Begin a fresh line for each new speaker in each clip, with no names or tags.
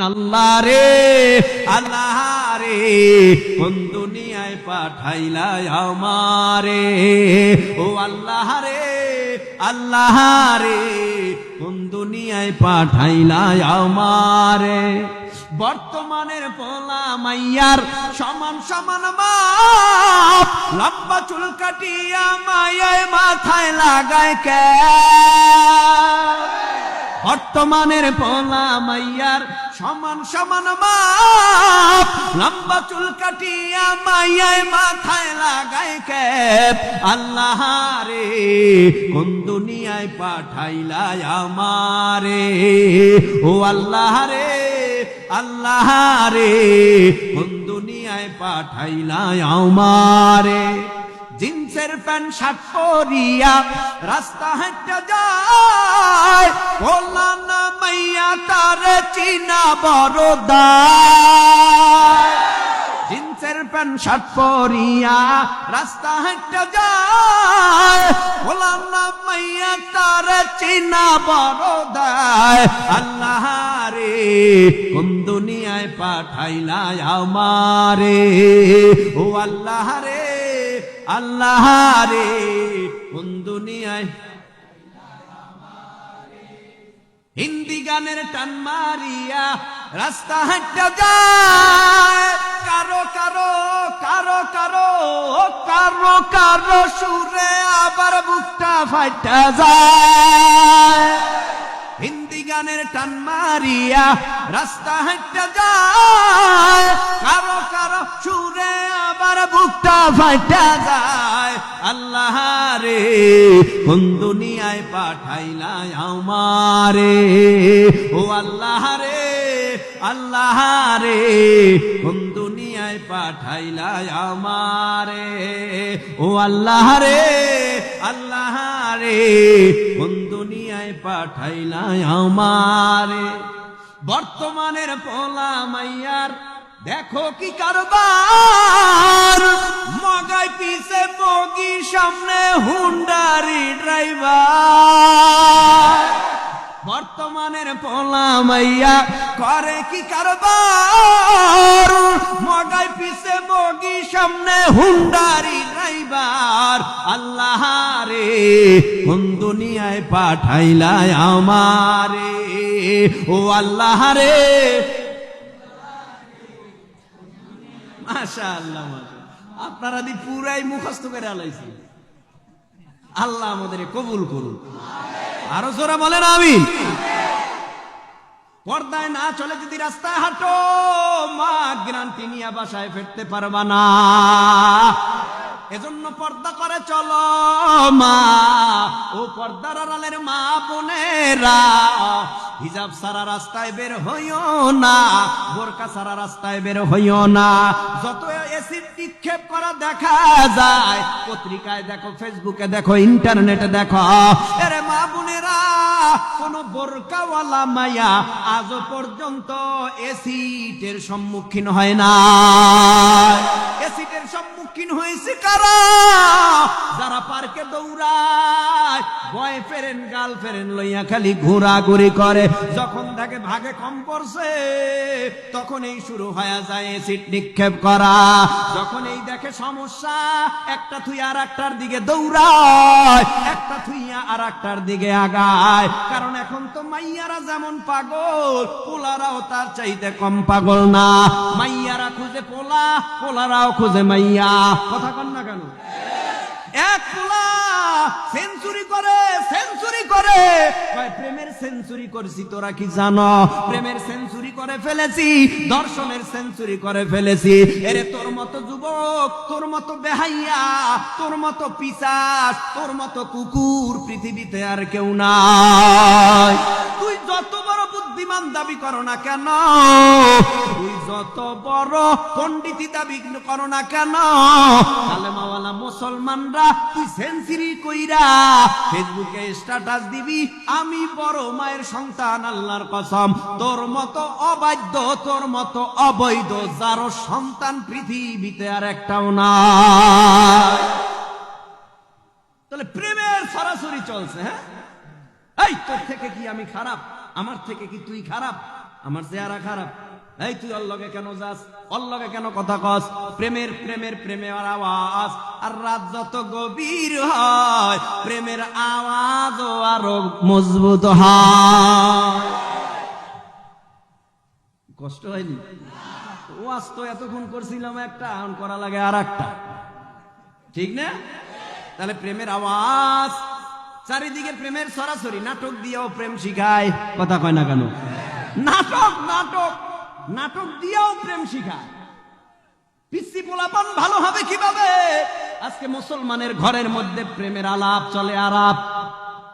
আল্লাহ রে আল্লাহ রে কোন দুনিয়ায় পাঠাইলা আমারে। ও আল্লাহ রে আল্লাহ রে কোন দুনিয়ায় পাঠাইলা আমারে। বর্তমানের পোলা মাইয়ার সমান সমান মাপ লম্বা চুল কাটিয়া মায়ায় মাথায় লাগায় কে? বর্তমানের পোলা মাইয়ার সমান সমান মাপ। লম্বা চুল কাটিয়া মাইয়ায় মাথায় লাগায় ক্যাপ আল্লাহ রে, কোন দুনিয়ায় পাঠাইলা আমারে? ও আল্লাহ রে আল্লাহ রে, কোন দুনিয়ায় পাঠাইলা আমারে? জিন্সের প্যান্ট, শার্ট পরিয়া রাস্তা হাঁটা যায়। বললা না মাইয়া তার চিনা বড়দায় জিন্সের প্যান্ট, শার্ট পরিয়া রাস্তা হাঁটা যায়। বললাম না মাইয়া তার চিনা বড়দায় আল্লাহ রে, কোন দুনিয়ায় পাঠাইলা আমারে? ও আল্লাহ রে আল্লাহ রে কোন দুনিয়ায়? হিন্দি গানের টান মারিয়া রাস্তা হাঁটা যায়। কারও কারও কারও কারও কারও কারও সুরে আবার বুকটা ফাইটা যায়। গানের টান মারিয়া রাস্তা হাঁটা যায়। কারও কারও সুরে আবার বুকটা ফাইটা যায়। আল্লাহ রে, কোন দুনিয়ায় পাঠাইলা আমারে? ও আল্লাহ রে আল্লাহ রে, কোন দুনিয়ায় পাঠাইলা আমারে? ও আল্লাহ রে আল্লাহ রে, কোন দুনিয়ায় পাঠাইলা আমারে। বর্তমানের পোলা মাইয়ার, দেখো কি কারবার। মগাই পিছে মগি সামনে হুন্ডারি ড্রাইভার। বর্তমানের পোলা মাইয়া, করে কি কারবার? মগাই পিছে মগি সামনে হুন্ডারি ড্রাইভার। আল্লাহ রে, কোন দুনিয়ায় পাঠাইলা আমারে? ও আল্লাহ রে। মাশা আল্লাহ আপনারা দি পুরাই মুখস্থ করে আলাইছি। আল্লাহ আমাদের কবুল করুন আরও জোরা বলেন আমি পর্দায় না চলে যদি রাস্তায় হাঁটো মা গ্রান্তি নিয়ে বাসায় ফিরতে পারবা না। এজন্য পর্দা করে চলো, মা। ও পর্দার আড়ালের মা বোনেরা, হিজাব সারা রাস্তায় বের হইও না, বোরকা সারা রাস্তায় বের হইও না। যত এসিড নিক্ষেপ করা দেখা যায়, পত্রিকায় দেখো ফেসবুকে দেখো ইন্টারনেটে দেখো, এরে মা বোনেরা, কোন বোরকাওয়ালা মায়া আজও পর্যন্ত এসিটের সম্মুখীন হয় না এসিটের সম্মুখীন হয়েছে যারা পার্কে দৌড়ায়, বয় ফেরেন গাল ফেরেন লইয়া খালি ঘোরাঘুরি করে। যখন দেখে ভাগে কম পড়ছে তখন এই শুরু হয়ে যায় সিট নিক্ষেপ করা। যখন এই দেখে সমস্যা, একটা থুই আর একটার দিকে দৌড়ায় এখন তো মাইয়ারা যেমন পাগল, পোলারাও তার চাইতে কম পাগল না। মাইয়ারা খুঁজে পোলা, পোলারাও খুঁজে মাইয়া। কথা কন না কেন? এক পোলা সেঞ্চুরি করে, সেঞ্চুরি সেঞ্চুরি করছি, তোরা কি জানো? প্রেমের সেঞ্চুরি করে ফেলেছি, দর্শনের সেঞ্চুরি করে ফেলেছি। এরে, তোর মতো যুবক, তোর মতো বেহাইয়া, তোর মতো পিসাস, তোর মতো কুকুর পৃথিবীতে আর কেউ নাই। বুদ্ধিমান দাবি করো না কেন? তুই যত বড় পণ্ডিতি দাবি করো না কেন? কালেমাওয়ালা মুসলমানরা, তুই সেঞ্চুরি কইরা ফেসবুকে স্ট্যাটাস দিবি, আমি বড় মায়ের সন্তান, আল্লাহর কসম। তোর মতো অবাধ্য, তোর মতো অবৈধ, যার সন্তান পৃথিবীতে আর একটাও নাই। তাহলে প্রেমের সরাসরি চলছে হ্যাঁ? এই, তোর থেকে কি আমি খারাপ? আমার থেকে কি তুই খারাপ? আমার চেহারা খারাপ। এই তুই অল্লগে কেন যাস? অল্লগে কেন কথা কস? প্রেমের প্রেমের প্রেমের আওয়াজ। আর রাত যত গভীর হয়, প্রেমের আওয়াজও আরও মজবুত কষ্ট হয়নি? ওয়াজ তো এতক্ষণ করছিলাম একটা, এখন করা লাগে আর একটা ঠিক না? তাহলে প্রেমের আওয়াজ চারিদিকে প্রেমের সরাসরি নাটক দিয়েও প্রেম শিখায়, কথা কয় না কেন? নাটক নাটক নাটক দিয়েও প্রেম শিখায়। পিসি পোলাপন ভালো হবে কীভাবে? আজকে মুসলমানের ঘরের মধ্যে প্রেমের আলাপ চলে আলাপ।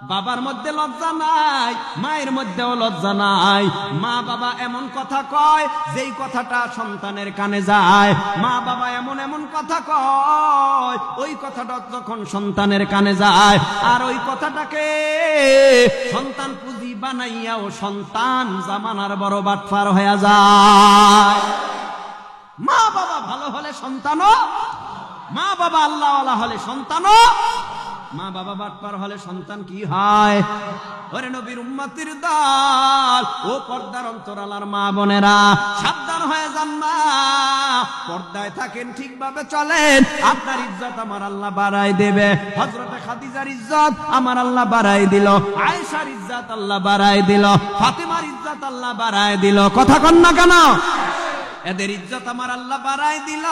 বাবার মধ্যে লজ্জা নাই, মায়ের মধ্যেও লজ্জা নাই। মা বাবা এমন কথা কয়, যেই কথাটা সন্তানের কানে যায়। মা বাবা এমন এমন কথা কয়, ওই কথাটা যখন সন্তানের কানে যায়। আর ওই কথাটাকে সন্তান পুঁজি বানাইয়াও সন্তান জামানার বড় বাটফার হয়ে যায়। মা বাবা ভালো হলে সন্তানও, মা বাবা আল্লাহওয়ালা হলে সন্তানও মা বাবা বাটপার হলে সন্তান কি হয়? ওরে নবীর উম্মতির দল, ও পর্দার অন্তরালার মা বোনেরা, সাবধান হয়ে যান মা। পর্দায় থাকেন, ঠিকভাবে চলেন। আপনার ইজ্জত আমার আল্লাহ বাড়াই দেবে। হজরতে খাদিজার ইজ্জত আমার আল্লাহ বাড়াই দিল। আয়েশার ইজ্জত আল্লাহ বাড়াই দিল। ফাতেমার ইজ্জত আল্লাহ বাড়াই দিল। কথা কন না কেন? এদের ইজ্জত আমার আল্লাহ বাড়াই দিল।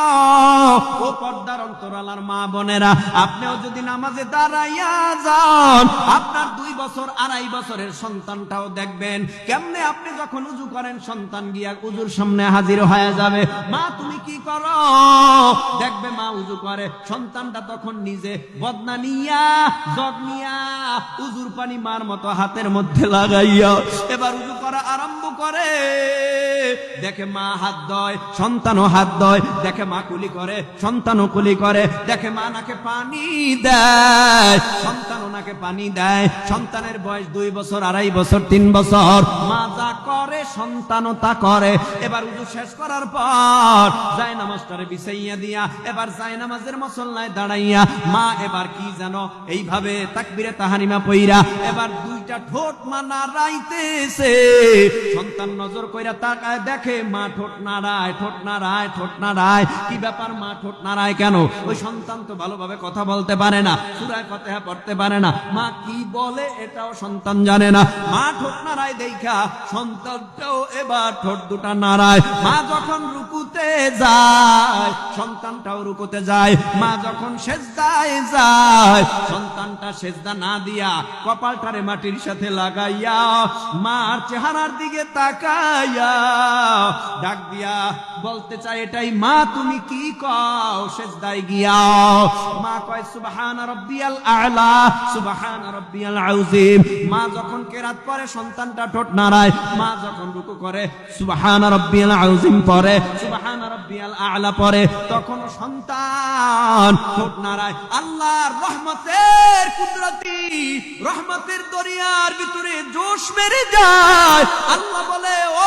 ও পর্দার অন্তরালার মা বোনেরা, আপনিও যদি নামাজে দাঁড়াইয়া যান, আপনার দুই বছর, আড়াই বছরের সন্তানটাও দেখবেন। কেমনে আপনি যখন উজু করেন, সন্তান গিয়া উজুর সামনে হাজির হয়ে যাবে। মা, তুমি কি করো? দেখবে মা উজু করে, সন্তানটা তখন নিজে বদনা নিয়া, জগ নিয়া, উজুর পানি মার মতো হাতের মধ্যে লাগাইয়া, এবার উজু করা আরম্ভ করে। দেখে মা হাত দয় সন্তানও হাত দয় দেখে মা কুলি করে, সন্তানও কুলি করে, দেখে মা নাকে পানি দেয় সন্তান ওনাকে পানি দেয়, সন্তানের বয়স দুই বছর, আড়াই বছর, তিন বছর। মা যা করে, সন্তানও তা করে। এবার উজু শেষ করার পর যায় নামাজটারে বিছাইয়া দিয়া, এবার যায় নামাজের মসল্লায় দাঁড়াইয়া, মা এবার কি জানো এইভাবে তাকবিরে তাহানিমা পইরা, এবার দুইটা ঠোঁট মা নাড়াইতেছে। সন্তান নজর কইরা তাকায় দেখে, মা ঠোঁট নাড়ায় ঠোঁট নাড়ায় ঠোঁট নাড়ায়। কি ব্যাপার মা ঠোঁট নাড়ায় কেন? ওই সন্তান তো ভালোভাবে কথা বলতে পারে না, সুরায় ফাতেহা পড়তে পারে না। মা কি বলে এটাও সন্তান জানে না। মা ঠোঁট নাড়ায় দেখা, সন্তানটাও এবার ঠোঁট দুটা নাড়ায়। মা যখন রুকুতে যায়, সন্তানটাও রুকুতে যায়। মা যখন সেজদায় যায়, সন্তানটা সেজদা না দিয়া কপালটারে মাটির সাথে লাগাইয়া, মার চেহারার দিকে তাকাইয়া ডাক দিয়া বলতে চাই এটাই মা, তুমি কি কও? গিয়া মা কয় রাব্বিয়াল আ'লা রাব্বিয়াল আযীম মা যখন কেরাত পড়ে সন্তানটা ঠোঁট নাড়ায়, মা যখন রুকু করে রাব্বিয়াল পড়ে সুবহান রাব্বিয়াল আ'লা পড়ে তখন সন্তান ঠোঁট নাড়ায়, আল্লাহর রহমতের কুদরতি, রহমতের দরিয়ার ভিতরে জোশ মেরে যায়। আল্লাহ বলে, ও